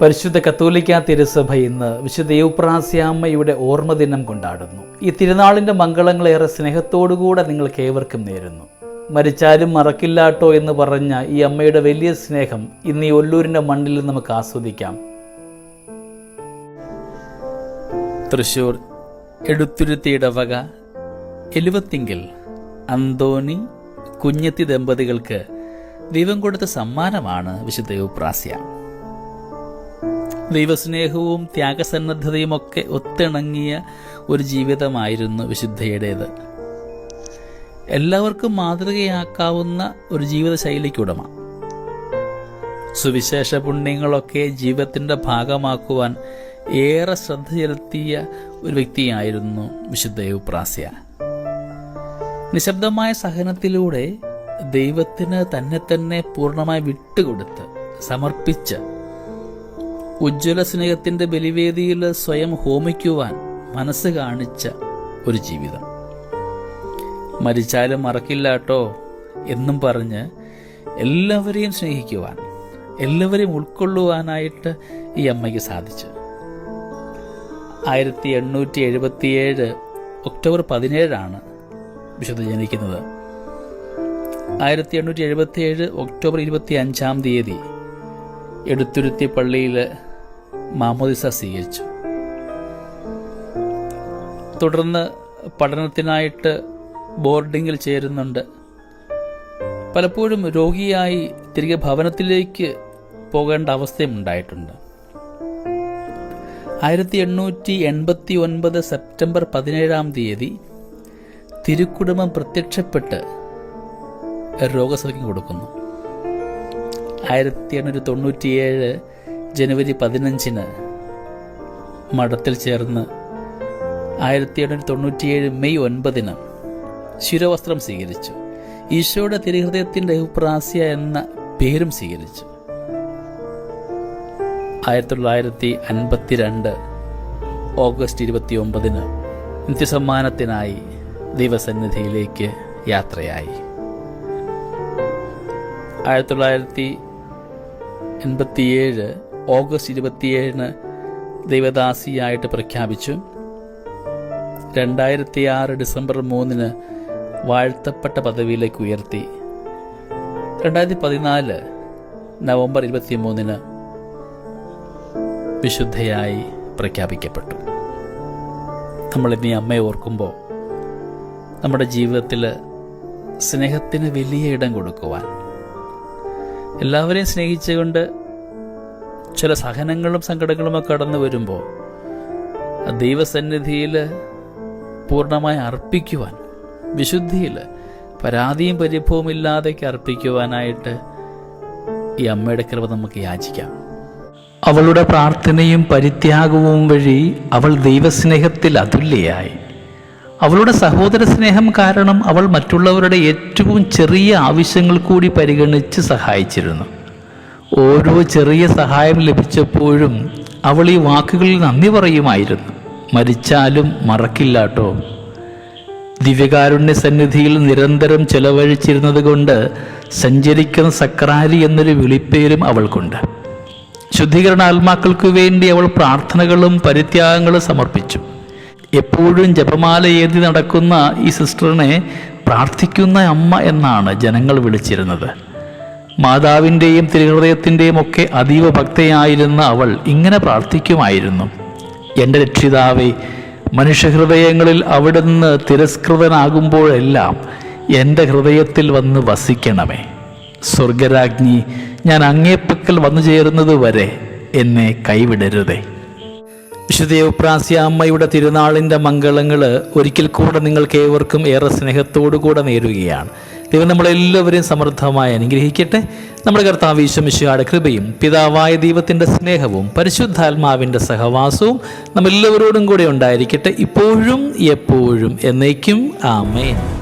പരിശുദ്ധ കത്തോലിക്ക തിരുസഭ ഇന്ന് വിശുദ്ധ യുപ്രാസ്യാമ്മയുടെ ഓർമ്മ ദിനം കൊണ്ടാടുന്നു. ഈ തിരുനാളിന്റെ മംഗളങ്ങളേറെ സ്നേഹത്തോടുകൂടെ നിങ്ങൾക്ക് ഏവർക്കും നേരുന്നു. മരിച്ചാലും മറക്കില്ലാട്ടോ എന്ന് പറഞ്ഞ ഈ അമ്മയുടെ വലിയ സ്നേഹം ഇന്ന് ഈ ഒല്ലൂരിന്റെ മണ്ണിൽ നമുക്ക് ആസ്വദിക്കാം. തൃശൂർ എടുത്തുരുത്തിയുടെ വക എലുവത്തിങ്കിൽ അന്തോണി കുഞ്ഞത്തി ദമ്പതികൾക്ക് ദൈവം കൊടുത്ത സമ്മാനമാണ് വിശുദ്ധ യൗപ്രാസ്യ ദൈവസ്നേഹവും ത്യാഗസന്നദ്ധതയും ഒക്കെ ഒത്തിണങ്ങിയ ഒരു ജീവിതമായിരുന്നു വിശുദ്ധയുടേത്. എല്ലാവർക്കും മാതൃകയാക്കാവുന്ന ഒരു ജീവിതശൈലിക്കുടമ. സുവിശേഷ പുണ്യങ്ങളൊക്കെ ജീവിതത്തിന്റെ ഭാഗമാക്കുവാൻ ഏറെ ശ്രദ്ധ ചെലുത്തിയ ഒരു വ്യക്തിയായിരുന്നു വിശുദ്ധ യുപ്രാസ്യ നിശബ്ദമായ സഹനത്തിലൂടെ ദൈവത്തിന് തന്നെ തന്നെ പൂർണമായി വിട്ടുകൊടുത്ത് സമർപ്പിച്ച് ഉജ്ജ്വല സ്നേഹത്തിന്റെ ബലിവേദിയിൽ സ്വയം ഹോമിക്കുവാൻ മനസ്സ് കാണിച്ച ഒരു ജീവിതം. മരിച്ചാലും മറക്കില്ലാട്ടോ എന്നും പറഞ്ഞ് എല്ലാവരെയും സ്നേഹിക്കുവാൻ എല്ലാവരെയും ഉൾക്കൊള്ളുവാനായിട്ട് ഈ അമ്മയ്ക്ക് സാധിച്ചു. ആയിരത്തി എണ്ണൂറ്റി എഴുപത്തിയേഴ് ഒക്ടോബർ പതിനേഴാണ് വിശുദ്ധ ജനിക്കുന്നത്. ആയിരത്തി എണ്ണൂറ്റി എഴുപത്തിയേഴ് ഒക്ടോബർ ഇരുപത്തി അഞ്ചാം തീയതി എടുത്തുരുത്തി പള്ളിയിൽ മാമോദിസ സ്വീകരിച്ചു. തുടർന്ന് പഠനത്തിനായിട്ട് ബോർഡിങ്ങിൽ ചേരുന്നുണ്ട്. പലപ്പോഴും രോഗിയായി തിരികെ ഭവനത്തിലേക്ക് പോകേണ്ട അവസ്ഥയും ഉണ്ടായിട്ടുണ്ട്. ആയിരത്തി എണ്ണൂറ്റി എൺപത്തി ഒൻപത് സെപ്റ്റംബർ പതിനേഴാം തീയതി തിരുക്കുടുംബം പ്രത്യക്ഷപ്പെട്ട് രോഗസൗഖ്യം കൊടുക്കുന്നു. ആയിരത്തി എണ്ണൂറ്റി തൊണ്ണൂറ്റിയേഴ് ജനുവരി പതിനഞ്ചിന് മഠത്തിൽ ചേർന്ന് ആയിരത്തി എണ്ണൂറ്റി തൊണ്ണൂറ്റിയേഴ് മെയ് ഒൻപതിന് ശിരവസ്ത്രം സ്വീകരിച്ചു. ഈശോയുടെ തിരുഹൃദയത്തിന്റെ അഭിപ്രാസ്യ എന്ന പേരും സ്വീകരിച്ചു. ആയിരത്തി തൊള്ളായിരത്തി അൻപത്തിരണ്ട് ഓഗസ്റ്റ് ഇരുപത്തി ഒമ്പതിന് നിത്യസമ്മാനത്തിനായി ദൈവസന്നിധിയിലേക്ക് യാത്രയായി. ആയിരത്തി തൊള്ളായിരത്തി എൺപത്തിയേഴ് ഓഗസ്റ്റ് ഇരുപത്തിയേഴിന് ദൈവദാസിയായിട്ട് പ്രഖ്യാപിച്ചു. രണ്ടായിരത്തി ആറ് ഡിസംബർ മൂന്നിന് വാഴ്ത്തപ്പെട്ട പദവിയിലേക്ക് ഉയർത്തി. രണ്ടായിരത്തി പതിനാല് നവംബർ ഇരുപത്തി മൂന്നിന് വിശുദ്ധയായി പ്രഖ്യാപിക്കപ്പെട്ടു. നമ്മളിന്ന് ഈ അമ്മയെ ഓർക്കുമ്പോൾ നമ്മുടെ ജീവിതത്തിൽ സ്നേഹത്തിന് വലിയ ഇടം കൊടുക്കുവാൻ എല്ലാവരെയും സ്നേഹിച്ചുകൊണ്ട് ചില സഹനങ്ങളും സങ്കടങ്ങളുമൊക്കെ കടന്നു വരുമ്പോൾ ദൈവസന്നിധിയിൽ പൂർണമായി അർപ്പിക്കുവാൻ വിശുദ്ധിയിൽ പരാതിയും പരിഭവവും ഇല്ലാതേക്ക് അർപ്പിക്കുവാനായിട്ട് ഈ അമ്മയുടെ കൃപ നമുക്ക് യാചിക്കാം. അവളുടെ പ്രാർത്ഥനയും പരിത്യാഗവും വഴി അവൾ ദൈവസ്നേഹത്തിൽ അതുല്യയായി. അവളുടെ സഹോദര സ്നേഹം കാരണം അവൾ മറ്റുള്ളവരുടെ ഏറ്റവും ചെറിയ ആവശ്യങ്ങൾ കൂടി പരിഗണിച്ച് സഹായിച്ചിരുന്നു. ഓരോ ചെറിയ സഹായം ലഭിച്ചപ്പോഴും അവൾ ഈ വാക്കുകളിൽ നന്ദി പറയുമായിരുന്നു. മരിച്ചാലും മറക്കില്ലാട്ടോ ദിവ്യകാരുണ്യ സന്നിധിയിൽ നിരന്തരം ചെലവഴിച്ചിരുന്നത് കൊണ്ട് സഞ്ചരിക്കുന്ന സക്രാരി എന്നൊരു വിളിപ്പേരും അവൾക്കുണ്ട്. ശുദ്ധീകരണ ആത്മാക്കൾക്ക് വേണ്ടി അവൾ പ്രാർത്ഥനകളും പരിത്യാഗങ്ങളും സമർപ്പിച്ചു. എപ്പോഴും ജപമാല ഏതി നടക്കുന്ന ഈ സിസ്റ്ററിനെ പ്രാർത്ഥിക്കുന്ന അമ്മ എന്നാണ് ജനങ്ങൾ വിളിച്ചിരുന്നത്. മാതാവിന്റെയും തിരുഹൃദയത്തിന്റെയും ഒക്കെ അതീവ ഭക്തയായിരുന്ന അവൾ ഇങ്ങനെ പ്രാർത്ഥിക്കുമായിരുന്നു. എന്റെ രക്ഷിതാവേ മനുഷ്യഹൃദയങ്ങളിൽ അവിടുന്ന് തിരസ്കൃതനാകുമ്പോഴെല്ലാം എന്റെ ഹൃദയത്തിൽ വന്ന് വസിക്കണമേ. സ്വർഗരാജ്ഞി ഞാൻ അങ്ങേപ്പക്കൽ വന്നു ചേരുന്നത് വരെ എന്നെ കൈവിടരുതേ. വിശുദ്ധ യൗപ്രാസ്യ അമ്മയുടെ തിരുനാളിന്റെ മംഗളങ്ങൾ ഒരിക്കൽ കൂടെ നിങ്ങൾക്ക് ഏവർക്കും ഏറെ സ്നേഹത്തോടു കൂടെ നേരുകയാണ്. ദൈവം നമ്മളെല്ലാവരെയും സമൃദ്ധമായി അനുഗ്രഹിക്കട്ടെ. നമ്മുടെ കർത്താവ് ഈശ്വമിശയുടെ കൃപയും പിതാവായ ദൈവത്തിന്റെ സ്നേഹവും പരിശുദ്ധാത്മാവിന്റെ സഹവാസവും നമ്മെല്ലാവരോടും കൂടെ ഉണ്ടായിരിക്കട്ടെ. ഇപ്പോഴും എപ്പോഴും എന്നേക്കും. ആമേൻ.